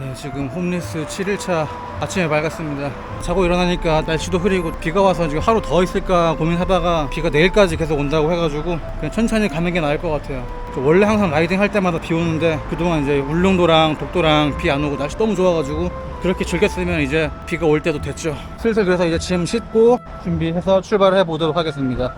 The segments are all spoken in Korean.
네, 지금 홈리스 7일차 아침에 밝았습니다. 자고 일어나니까 날씨도 흐리고 비가 와서 지금 하루 더 있을까 고민하다가 비가 내일까지 계속 온다고 해가지고 그냥 천천히 가는 게 나을 것 같아요. 저 원래 항상 라이딩 할 때마다 비 오는데 그동안 이제 울릉도랑 독도랑 비 안 오고 날씨 너무 좋아가지고 그렇게 즐겼으면 이제 비가 올 때도 됐죠. 슬슬 그래서 이제 짐 싣고 준비해서 출발해 보도록 하겠습니다.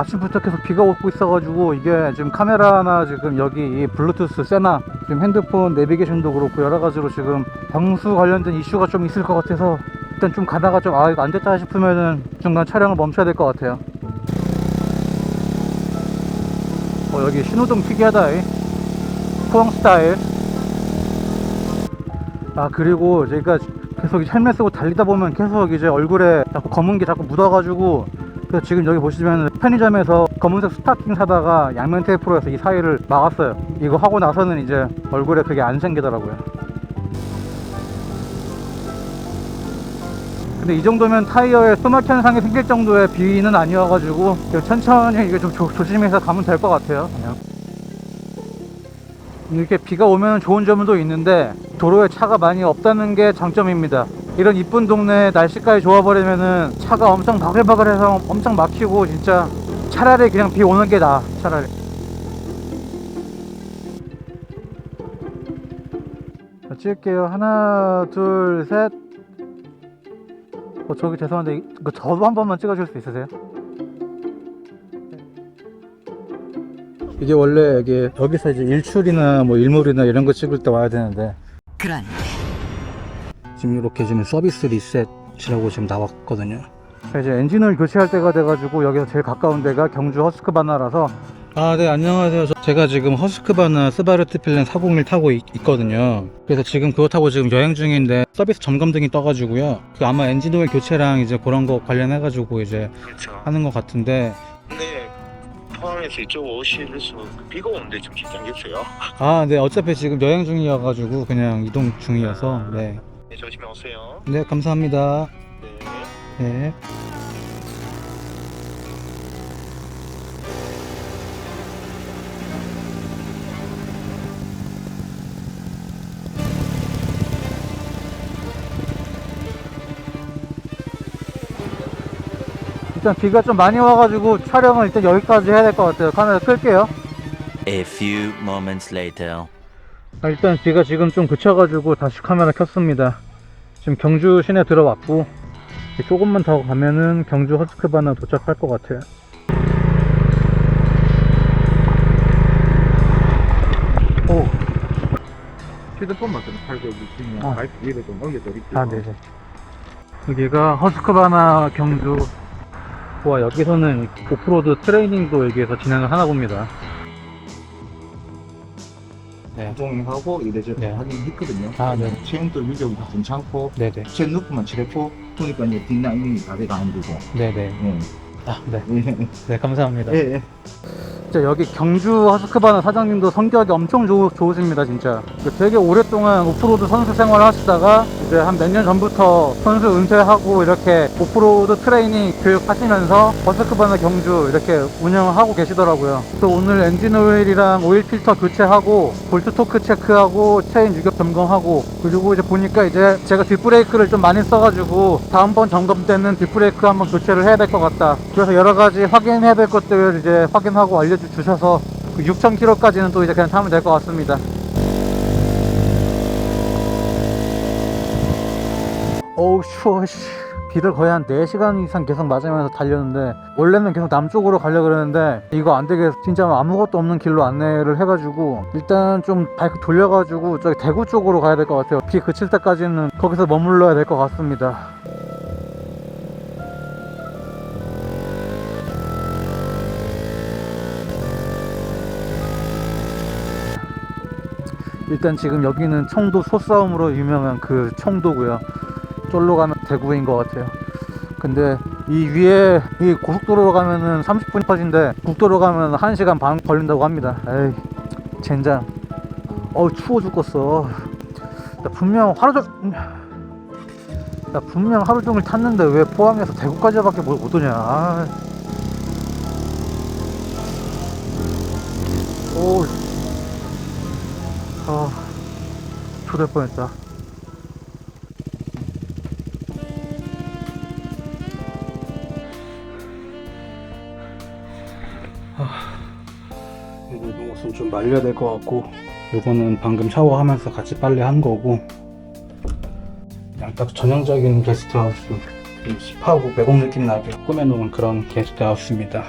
아침부터 계속 비가 오고 있어가지고 이게 지금 카메라나 지금 여기 이 블루투스 세나 지금 핸드폰 내비게이션도 그렇고 여러 가지로 지금 방수 관련된 이슈가 좀 있을 것 같아서 일단 좀 가다가 좀 아 이거 안 됐다 싶으면은 중간 촬영을 멈춰야 될 것 같아요. 어 여기 신호등 특이하다. 이. 포항 스타일. 아 그리고 저희가 계속 헬멧 쓰고 달리다 보면 계속 이제 얼굴에 자꾸 검은 게 자꾸 묻어가지고 그래서 지금 여기 보시면 편의점에서 검은색 스타킹 사다가 양면 테이프로 해서 이 사이를 막았어요 이거 하고 나서는 이제 얼굴에 그게 안 생기더라고요 근데 이 정도면 타이어에 소막 현상이 생길 정도의 비는 아니어가지고 천천히 이게 좀 조, 조심해서 가면 될 것 같아요 그냥. 이렇게 비가 오면 좋은 점도 있는데 도로에 차가 많이 없다는 게 장점입니다. 이런 이쁜 동네 날씨까지 좋아버리면은 차가 엄청 바글바글해서 엄청 막히고 진짜 차라리 그냥 비 오는 게 나아 차라리. 자, 찍을게요. 하나, 둘, 셋. 어, 저기 죄송한데 이- 그 저도 한 번만 찍어줄 수 있으세요? 이게 원래 여기 여기서 이제 일출이나 뭐 일몰이나 이런 거 찍을 때 와야 되는데 그런데 지금 이렇게 지금 서비스 리셋이라고 지금 나왔거든요. 이제 엔진을 교체할 때가 돼가지고 여기서 제일 가까운 데가 경주 허스크바나라서 아, 네, 안녕하세요. 저- 제가 지금 허스크바나 스바르트 필렌 401 타고 있, 거든요 그래서 지금 그거 타고 지금 여행 중인데 서비스 점검 등이 떠가지고요. 그 아마 엔진 오일 교체랑 이제 그런 거 관련해가지고 이제 그렇죠. 하는 것 같은데 근데 포항에서 이쪽 오시면서 비가 오는데 좀 긴장됐어요. 아, 네, 어차피 지금 여행 중이어가지고 그냥 이동 중이어서 네. 네, 조심히 오세요. 네, 감사합니다. 네. 네. 일단 비가 좀 많이 와가지고 촬영은 일단 여기까지 해야 될 것 같아요. 카메라 끌게요. A few moments later. 아, 일단 비가 지금 좀 그쳐가지고 다시 카메라 켰습니다. 지금 경주 시내 들어왔고 조금만 더 가면은 경주 허스크바나 도착할 것 같아요. 오, 휴대폰만 좀 살고 계시면 아. 마이크 위로 좀 올려드릴게요. 아, 네네. 여기가 허스크바나 경주. 와, 여기서는 오프로드 트레이닝도 여기에서 진행을 하나 봅니다. 네. 동하고 이래저 네. 확인했거든요. 아, 네. 체온도 유격 괜찮고 네네. 체 누프만 칠했고 보니까 이제 뒷라인이 다대가 안 되고. 네네. 예. 아, 네. 예. 네, 감사합니다. 예. 예. 진짜 여기 경주 허스크바나 사장님도 성격이 엄청 좋, 좋으십니다 진짜 되게 오랫동안 오프로드 선수 생활을 하시다가 이제 한 몇 년 전부터 선수 은퇴하고 이렇게 오프로드 트레이닝 교육하시면서 허스크바나 경주 이렇게 운영을 하고 계시더라고요 또 오늘 엔진 오일이랑 오일 필터 교체하고 볼트 토크 체크하고 체인 유격 점검하고 그리고 이제 보니까 이제 제가 뒷브레이크를 좀 많이 써가지고 다음번 점검 때는 뒷브레이크 한번 교체를 해야 될 것 같다 그래서 여러 가지 확인해야 될 것들 이제 확인하고 알려주셔서 6,000km까지는 또 이제 그냥 타면 될 것 같습니다. 어우 추워 씨. 비를 거의 한 4시간 이상 계속 맞으면서 달렸는데 원래는 계속 남쪽으로 가려고 그랬는데 이거 안 되게 진짜 아무것도 없는 길로 안내를 해가지고 일단 좀 바이크 돌려가지고 저기 대구 쪽으로 가야 될 것 같아요 비 그칠 때까지는 거기서 머물러야 될 것 같습니다 일단 지금 여기는 청도 소싸움으로 유명한 그 청도고요. 쫄로 가면 대구인 것 같아요. 근데 이 위에 이 고속도로로 가면은 30분 퍼진데 국도로 가면 1시간 반 걸린다고 합니다. 에이, 젠장. 어우, 추워 죽겠어. 나 분명 하루 종나 분명 하루 종일 탔는데 왜 포항에서 대구까지밖에 못 오냐. 아. 오, 아, 초될 뻔했다. 이거 옷은 좀 말려야 될 것 같고 이거는 방금 샤워하면서 같이 빨래 한 거고 그냥 딱 전형적인 게스트하우스 좀 힙하고 매국 느낌 나게 꾸며놓은 그런 게스트하우스입니다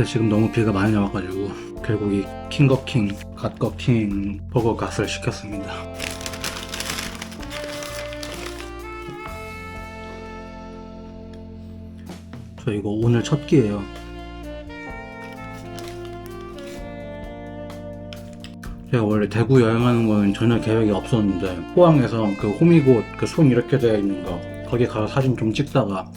밖에 지금 너무 비가 많이 나와가지고 결국 이 킹거킹, 갓거킹 버거 갓을 시켰습니다. 저 이거 오늘 첫 끼예요. 제가 원래 대구 여행하는 건 전혀 계획이 없었는데 포항에서 그 호미곶 그 손 이렇게 되어 있는 거 거기 가서 사진 좀 찍다가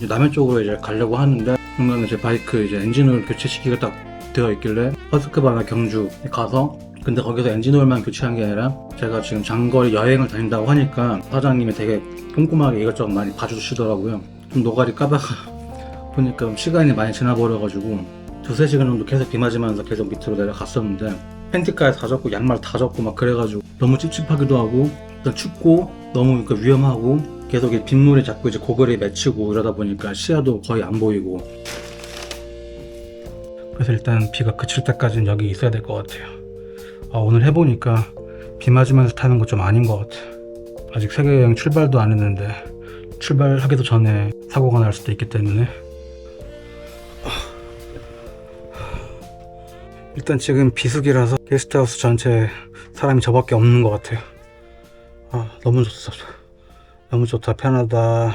남해 쪽으로 이제 가려고 하는데 중간에 제 바이크 이제 엔진오일 교체시키가 딱 되어 있길래 허스크바나 경주 가서 근데 거기서 엔진오일만 교체한 게 아니라 제가 지금 장거리 여행을 다닌다고 하니까 사장님이 되게 꼼꼼하게 이것저것 많이 봐주시더라고요. 좀 노가리 까다가 보니까 좀 시간이 많이 지나버려가지고 두세 시간 정도 계속 비 맞으면서 계속 밑으로 내려갔었는데 팬티까지 다 젖고 양말 다 젖고 막 그래가지고 너무 찝찝하기도 하고 춥고 너무 그 위험하고 계속 이 빗물이 자꾸 이제 고글에 맺히고 이러다 보니까 시야도 거의 안 보이고. 그래서 일단 비가 그칠 때까지는 여기 있어야 될 것 같아요. 아, 오늘 해보니까 비 맞으면서 타는 거 좀 아닌 것 같아 아직 세계여행 출발도 안 했는데 출발하기도 전에 사고가 날 수도 있기 때문에. 일단 지금 비수기라서 게스트하우스 전체에 사람이 저밖에 없는 것 같아요. 아 너무 좋다 너무 좋다 편하다